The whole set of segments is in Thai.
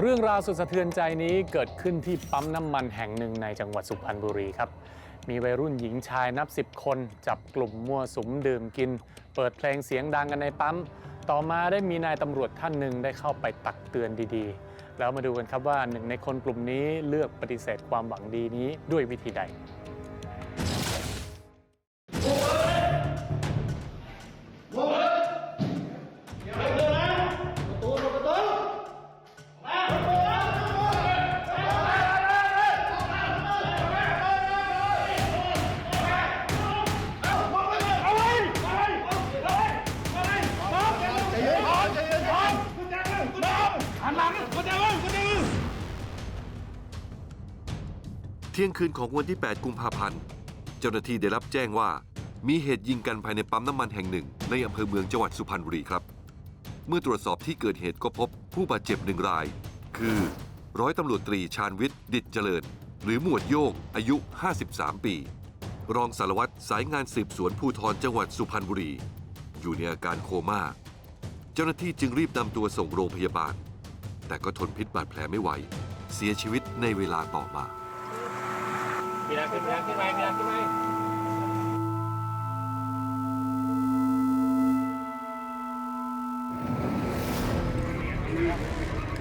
เรื่องราวสุดสะเทือนใจนี้เกิดขึ้นที่ปั๊มน้ำมันแห่งหนึ่งในจังหวัดสุพรรณบุรีครับ มีวัยรุ่นหญิงชายนับสิบคน จับกลุ่มมั่วสุมดื่มกิน เปิดเพลงเสียงดังกันในปั๊ม ต่อมาได้มีนายตำรวจท่านหนึ่งได้เข้าไปตักเตือนดีๆ แล้วมาดูกันครับว่าหนึ่งในคนกลุ่มนี้เลือกปฏิเสธความหวังดีนี้ด้วยวิธีใด ที่ยงคืนของวันที่ 8 กุมภาพันธ์ เจ้าหน้าที่ได้รับแจ้งว่า มีเหตุยิงกันภายในปั๊มน้ำมันแห่งหนึ่ง ในอำเภอเมืองจังหวัดสุพรรณบุรีครับ เมื่อตรวจสอบที่เกิดเหตุก็พบผู้บาดเจ็บหนึ่งราย คือร้อยตำรวจตรีชาญวิทย์ ดิจเจริญ หรือหมวดโยงอายุ 53 ปี รองสารวัตรสายงานสืบสวนภูธรจังหวัดสุพรรณบุรี อยู่ในอาการโคม่า เจ้าหน้าที่จึงรีบนำตัวส่งโรงพยาบาล แต่ก็ทนพิษบาดแผลไม่ไหว เสียชีวิตในเวลาต่อมา มีนาขึ้นมีนาขึ้นไปมีนาขึ้นไป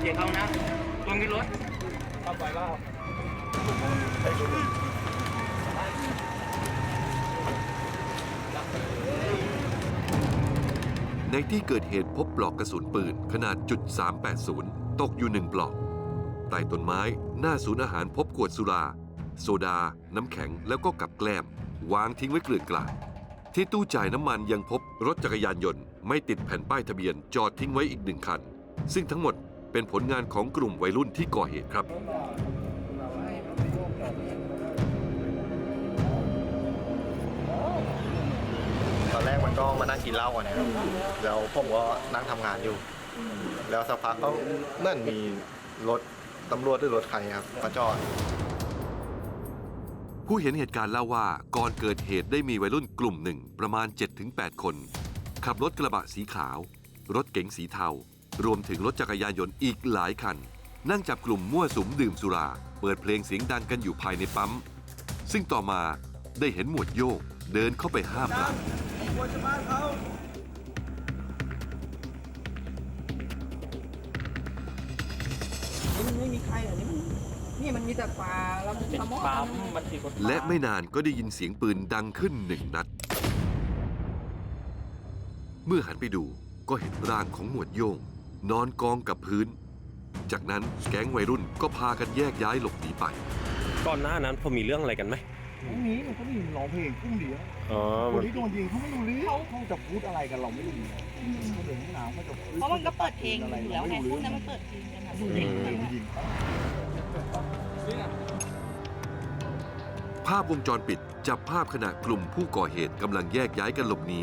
เกียร์เขานะตรงนี้รถเข้าไปแล้วในที่เกิดเหตุพบปลอกกระสุนปืนขนาดจุด380 ตกอยู่หนึ่งปลอก ใต้ต้นไม้ หน้าศูนย์อาหารพบขวดสุรา โซดา น้ำแข็งแล้วก็กับแกล้มวางทิ้งไว้เกลื่อนกลาดที่ตู้จ่ายน้ำมันยังพบรถจักรยานยนต์ไม่ติดแผ่นป้ายทะเบียนจอดทิ้งไว้อีกหนึ่งคัน ซึ่งทั้งหมดเป็นผลงานของกลุ่มวัยรุ่นที่ก่อเหตุครับ ตอนแรกมันก็มานั่งกินเหล้ากันนะครับแล้วผมก็นั่งทำงานอยู่ แล้วสักพักก็เหมื่อนมีรถตำรวจหรือรถใครครับมาจอด ผู้เห็นเหตุการณ์เล่าว่าก่อนเกิดเหตุได้มีวัยรุ่นกลุ่มหนึ่งประมาณ 7-8 คน ขับรถกระบะสีขาว รถเก๋งสีเทา รวมถึงรถจักรยานยนต์อีกหลายคัน นั่งจับกลุ่มมั่วสุมดื่มสุรา เปิดเพลงเสียงดังกันอยู่ภายในปั๊ม ซึ่งต่อมาได้เห็นหมวดโยกเดินเข้าไปห้ามปรามไม่มีใครอะนี่มัน นี่มันมีแต่ป่าแล้วเป็นสมอปั๊มมันผิดกฎหมายและไม่นานก็ได้ยินเสียงปืนดังขึ้นหนึ่งนัด เมื่อหันไปดูก็เห็นร่างของหมวดโยงนอนกองกับพื้น จากนั้นแก๊งวัยรุ่นก็พากันแยกย้ายหลบหนีไป ก่อนหน้านั้นพอมีเรื่องอะไรกันไหมไม่มีเขาไม่ร้องเพลงกุ้งเดียวอ๋อคนที่โดนยิงเขาไม่รู้เรื่องเขาจะพูดอะไรกันเราไม่รู้คนอื่นไม่หนาวเขาจะพูดเพราะมันก็เปิดเพลงอยู่แล้วไงพวกนั้นมันเปิดเพลงกันนะผู้หญิงผู้หญิง ภาพวงจรปิดจับภาพขณะกลุ่มผู้ก่อเหตุกำลังแยกย้ายกันหลบหนี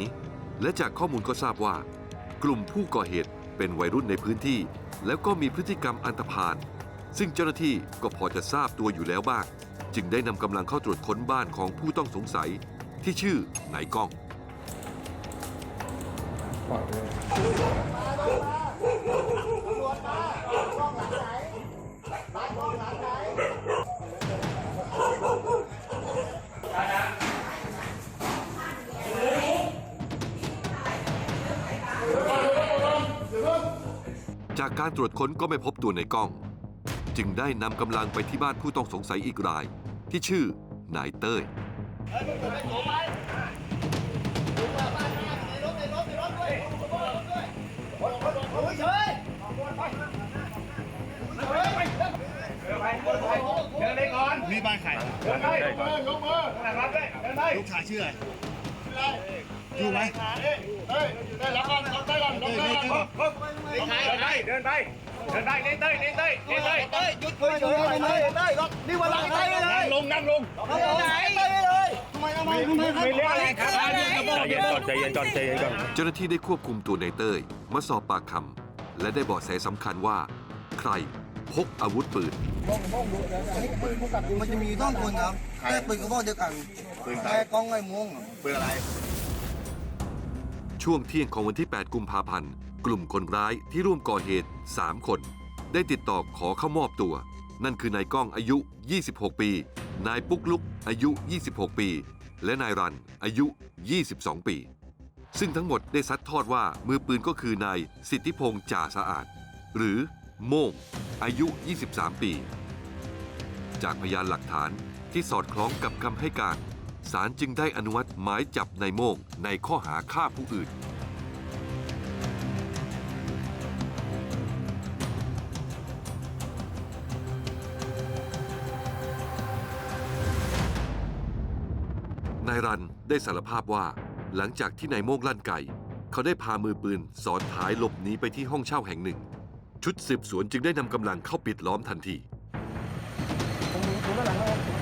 และจากข้อมูลก็ทราบว่า กลุ่มผู้ก่อเหตุเป็นวัยรุ่นในพื้นที่ แล้วก็มีพฤติกรรมอันธพาลซึ่งเจ้าหน้าที่ก็พอจะทราบตัวอยู่แล้วบ้าง จึงได้นำกำลังเข้าตรวจค้นบ้านของผู้ต้องสงสัยที่ชื่อนายก้อง จากการตรวจค้นก็ไม่พบตัวในกล้อง จึงได้นำกำลังไปที่บ้านผู้ต้องสงสัยอีกราย ที่ชื่อนายเต้ยนี่บ้านใครลูกชายชื่ออะไรอยู่ไหมเฮ้ยได้รับก่อนรับได้ก่อนรับได้ก่อนเดินไป เดินไปเดินไปเน้นเต้ยเน้นเต้ยเน้นเต้ยหยุดเฉยเฉยเลยได้หรอกนี่วันหลังได้ยเลยนั่งลงนั่งลงไหนได้เลยทำไมทำไมทำไมไม่เรียกอะไรครับใจเย็นก่อนใจเย็นก่อนใจเย็นก่อนเจ้าหน้าที่ได้ควบคุมตัวในเต้ยมาสอบปากคำและได้เบาะแสสำคัญว่า ใครพกอาวุธปืนมันจะมีต้องคนครับแต่ปืนกระบอกเดียวกันแต่กองไอ้มงปืนอะไร ช่วงเที่ยงของวันที่ 8 กุมภาพันธ์ กลุ่มคนร้ายที่ร่วมก่อเหตุ 3 คน ได้ติดต่อขอเข้ามอบตัว นั่นคือนายก้องอายุ 26 ปี นายปุ๊กลุกอายุ 26 ปี และนายรันอายุ 22 ปี ซึ่งทั้งหมดได้ซัดทอดว่ามือปืนก็คือนายสิทธิพงษ์จ่าสะอาด หรือโม่งอายุ 23 ปี จากพยานหลักฐานที่สอดคล้องกับคำให้การ ศาลจึงได้อนุมัติหมายจับนายโม่งในข้อหาฆ่าผู้อื่น นายรันได้สารภาพว่า หลังจากที่นายโมกลั่นไก่ เขาได้พามือปืนสอนท้ายหลบหนีไปที่ห้องเช่าแห่งหนึ่ง ชุดสืบสวนจึงได้นำกำลังเข้าปิดล้อมทันทีห้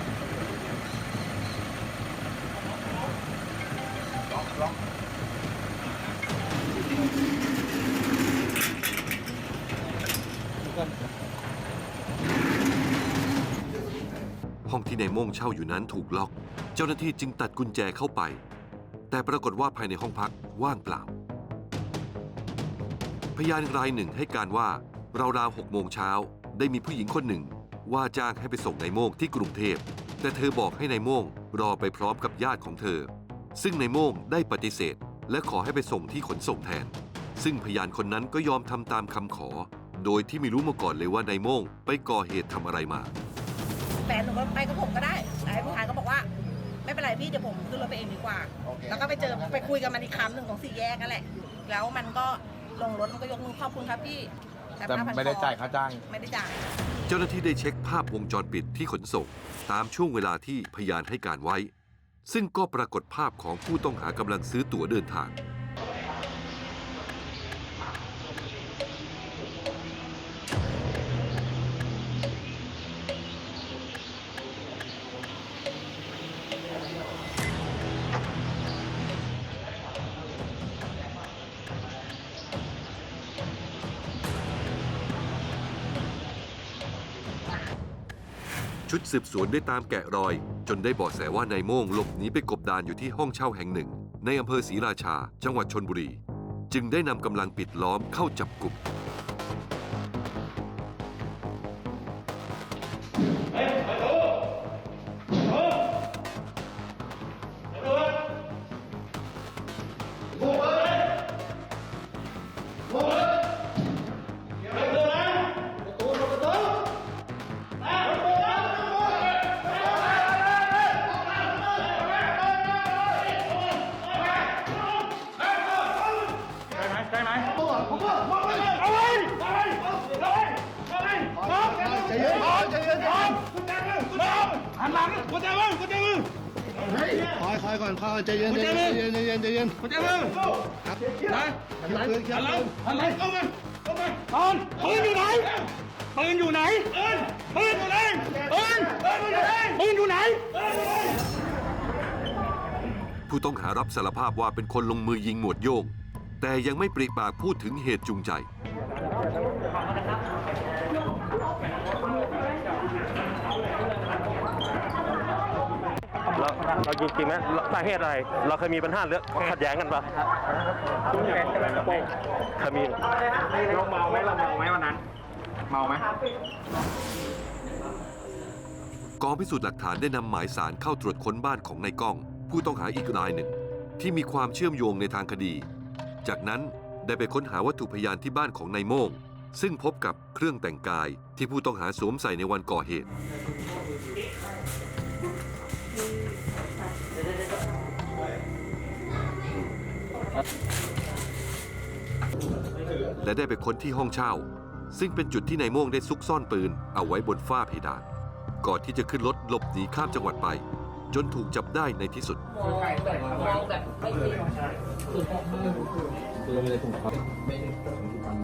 องที่นายโม่งเช่าอยู่นั้นถูกล็อก เจ้าหน้าที่จึงตัดกุญแจเข้าไป แต่ปรากฏว่าภายในห้องพักว่างเปล่า พยานรายหนึ่งให้การว่าราวๆหกโมงเช้าได้มีผู้หญิงคนหนึ่ง ว่าจ้างให้ไปส่งนายโม่งที่กรุงเทพ แต่เธอบอกให้นายโม่งรอไปพร้อมกับญาติของเธอ ซึ่งนายโม่งได้ปฏิเสธ และขอให้ไปส่งที่ขนส่งแทน ซึ่งพยานคนนั้นก็ยอมทำตามคำขอ โดยที่ไม่รู้มาก่อนเลยว่านายโม่งไปก่อเหตุทำอะไรมา แฟนหนูก็ไปกับผมก็ได้แต่ให้ผู้ชายก็บอกว่า ไม่เป็นไรพี่เดี๋ยวผมขึ้นรถไปเองดีกว่า แล้วก็ไปเจอไปคุยกันมันอีกคำหนึ่งของสี่แยกนั่นแหละ แล้วมันก็ลงรถมันก็ยกมือขอบคุณครับพี่แต่ไม่ได้จ่ายค่าจ้าง ไม่ได้จ่าย เจ้าหน้าที่ได้เช็คภาพวงจรปิดที่ขนส่ง ตามช่วงเวลาที่พยานให้การไว้ ซึ่งก็ปรากฏภาพของผู้ต้องหากำลังซื้อตั๋วเดินทาง ชุดสืบสวนได้ตามแกะรอย จนได้เบาะแสว่านายโม่งหลบหนีไปกบดานอยู่ที่ห้องเช่าแห่งหนึ่ง ในอำเภอศรีราชา จังหวัดชนบุรี จึงได้นำกำลังปิดล้อมเข้าจับกลุ่ม คอยคอยก่อนคอยใจเย็นใจเย็นใจเย็นใจเย็นใจเย็นคุณเจ้ามือครับไหนปืนครับอะไรอะไรเข้ามาเข้ามาตอนปืนอยู่ไหนปืนอยู่ไหนปืนปืนอยู่ไหนปืนปืนอยู่ไหนปืนอยู่ไหนผู้ต้องหารับสารภาพว่าเป็นคนลงมือยิงหมวดโยง แต่ยังไม่ปริปากพูดถึงเหตุจูงใจ เราเราจริงๆนะสาเหตุอะไร เราเคยมีปัญหาเรื่องขัดแย้งกันปะเคยมีเราเมาไหมเราเมาไหมวันนั้น เมาไหมกองพิสูจน์หลักฐานได้นำหมายสารเข้าตรวจค้นบ้านของนายก้อง ผู้ต้องหาอีกรายหนึ่ง ที่มีความเชื่อมโยงในทางคดี จากนั้นได้ไปค้นหาวัตถุพยานที่บ้านของนายโม่ง ซึ่งพบกับเครื่องแต่งกายที่ผู้ต้องหาสวมใส่ในวันก่อเหตุ และได้ไปค้นที่ห้องเช่า ซึ่งเป็นจุดที่นายโม่งได้ซุกซ่อนปืน เอาไว้บนฝ้าเพดาน ก่อนที่จะขึ้นรถหลบหนีข้ามจังหวัดไป จนถูกจับได้ในที่สุด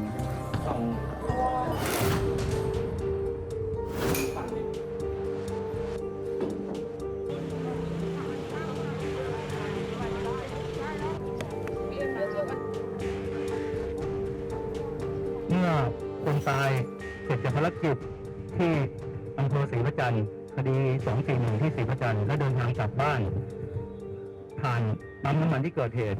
เารกิจที่อำเภอศรีประจันทร์คดี241ที่ศรีประจันทร์และเดินทางกลับบ้าน ผ่านปั๊มน้ำมันที่เกิดเหตุ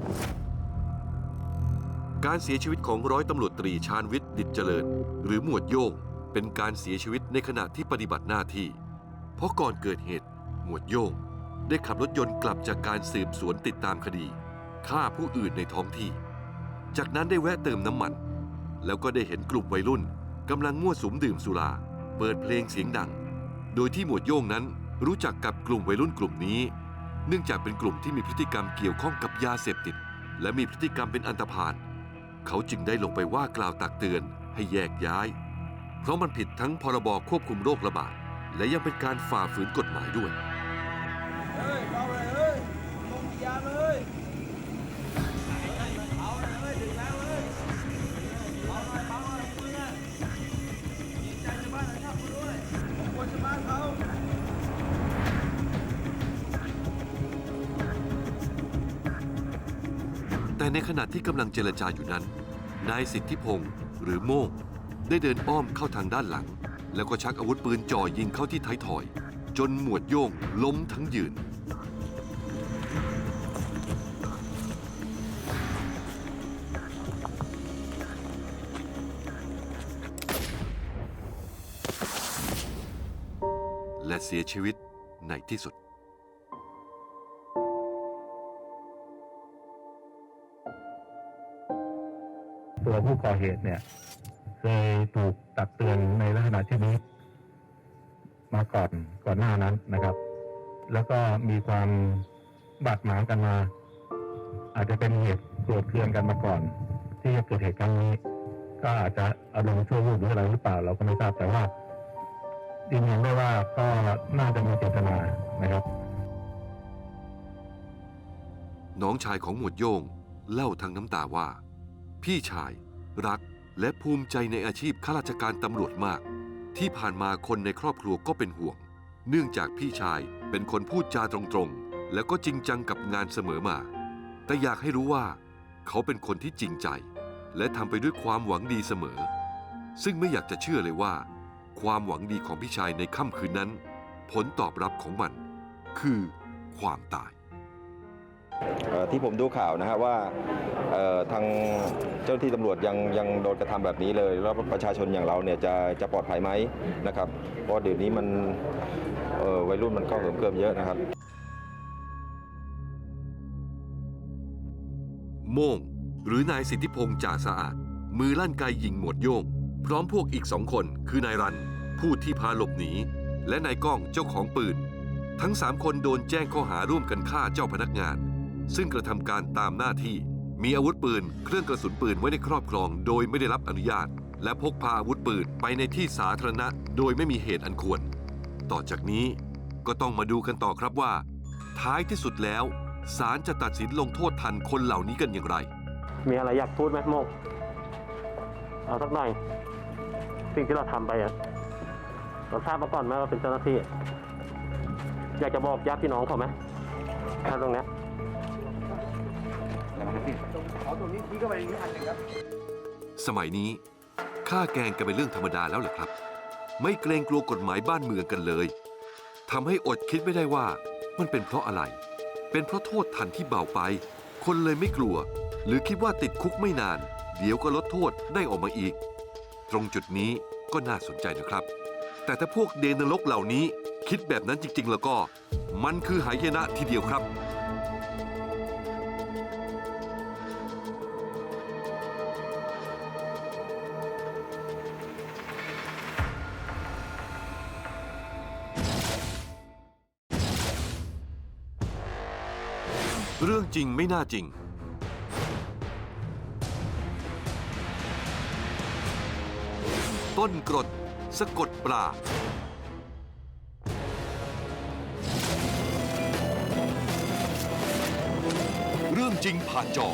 การเสียชีวิตของร้อยตำรวจตรีชาญวิทย์ดิตเจริญ หรือหมวดโย่งเป็นการเสียชีวิตในขณะที่ปฏิบัติหน้าที่ เพราะก่อนเกิดเหตุ หมวดโย่งได้ขับรถยนต์กลับจากการสืบสวนติดตามคดีฆ่าผู้อื่นในท้องที่ จากนั้นได้แวะเติมน้ำมัน แล้วก็ได้เห็นกลุ่มวัยรุ่น กำลังมั่วสุมดื่มสุรา เปิดเพลงเสียงดัง โดยที่หมวดโย่งนั้นรู้จักกับกลุ่มวัยรุ่นกลุ่มนี้ เนื่องจากเป็นกลุ่มที่มีพฤติกรรมเกี่ยวข้องกับยาเสพติด และมีพฤติกรรมเป็นอันธพาลเขาจึงได้ลงไปว่ากล่าวตักเตือนให้แยกย้าย เพราะมันผิดทั้งพรบควบคุมโรคระบาดและยังเป็นการฝ่าฝืนกฎหมายด้วย แต่ในขณะที่กำลังเจรจาอยู่นั้น นายสิทธิพงศ์หรือโม่งได้เดินอ้อมเข้าทางด้านหลัง แล้วก็ชักอาวุธปืนจ่อยิงเข้าที่ท้ายทอย จนหมวดโย่งล้มทั้งยืน และเสียชีวิตในที่สุด ตัวผู้ก่อเหตุเนี่ย เคยถูกตักเตือนในลักษณะเช่นนี้มาก่อนก่อนหน้านั้นนะครับ แล้วก็มีความบาดหมางกันมา อาจจะเป็นเหตุโกรธเคืองกันมาก่อน ที่จะเกิดเหตุครั้งนี้ ก็อาจจะอารมณ์ชั่ววูบหรืออะไรหรือเปล่า เราก็ไม่ทราบแต่ว่ายืนยันได้ว่าก็น่าจะมีเจตนานะครับ น้องชายของหมวดโยงเล่าทั้งน้ำตาว่า พี่ชาย รักและภูมิใจในอาชีพข้าราชการตำรวจมาก ที่ผ่านมาคนในครอบครัวก็เป็นห่วง เนื่องจากพี่ชายเป็นคนพูดจาตรงๆ แล้วก็จริงจังกับงานเสมอมา แต่อยากให้รู้ว่า เขาเป็นคนที่จริงใจ และทำไปด้วยความหวังดีเสมอ ซึ่งไม่อยากจะเชื่อเลยว่า ความหวังดีของพี่ชายในค่ำคืนนั้น ผลตอบรับของมัน คือความตาย ที่ผมดูข่าวนะฮะว่าทางเจ้าหน้าที่ตำรวจยังยังโดนกระทำแบบนี้เลย แล้วประชาชนอย่างเราเนี่ยจะจะปลอดภัยไหมนะครับ เพราะเดี๋ยวนี้มันวัยรุ่นมันก็เหิมเกิมเยอะนะครับ โม่ง หรือนายสิทธิพงษ์จ่าสะอาด มือลั่นไกยิงหมวดโย่ง พร้อมพวกอีกสองคนคือนายรัน ผู้ที่พาหลบหนี และนายก้องเจ้าของปืน ทั้งสามคนโดนแจ้งข้อหาร่วมกันฆ่าเจ้าพนักงาน ซึ่งกระทำการตามหน้าที่ มีอาวุธปืน เครื่องกระสุนปืนไว้ในครอบครอง โดยไม่ได้รับอนุญาต และพกพาอาวุธปืนไปในที่สาธารณะ โดยไม่มีเหตุอันควร ต่อจากนี้ก็ต้องมาดูกันต่อครับว่า ท้ายที่สุดแล้วศาลจะตัดสินลงโทษทันคนเหล่านี้กันอย่างไร มีอะไรอยากพูดไหมโมก เอาสักหน่อย สิ่งที่เราทำไปอะเราทราบมาก่อนไหมว่าเป็นเจ้าหน้าที่ อยากจะบอกญาติพี่น้องเขาไหมถ้าตรงเนี้ย สมัยนี้ฆ่าแกงกันเป็นเรื่องธรรมดาแล้วเหรอครับ ไม่เกรงกลัวกฎหมายบ้านเมืองกันเลยทำให้อดคิดไม่ได้ว่ามันเป็นเพราะอะไร เป็นเพราะโทษทันที่เบาไป คนเลยไม่กลัว หรือคิดว่าติดคุกไม่นาน เดี๋ยวก็ลดโทษได้ออกมาอีก ตรงจุดนี้ก็น่าสนใจนะครับ แต่ถ้าพวกเดนรกเหล่านี้คิดแบบนั้นจริง ๆ แล้วก็ มันคือหายนะทีเดียวครับ เรื่องจริงไม่น่าจริง ต้นกรดสะกดปลา เรื่องจริงผ่านจอ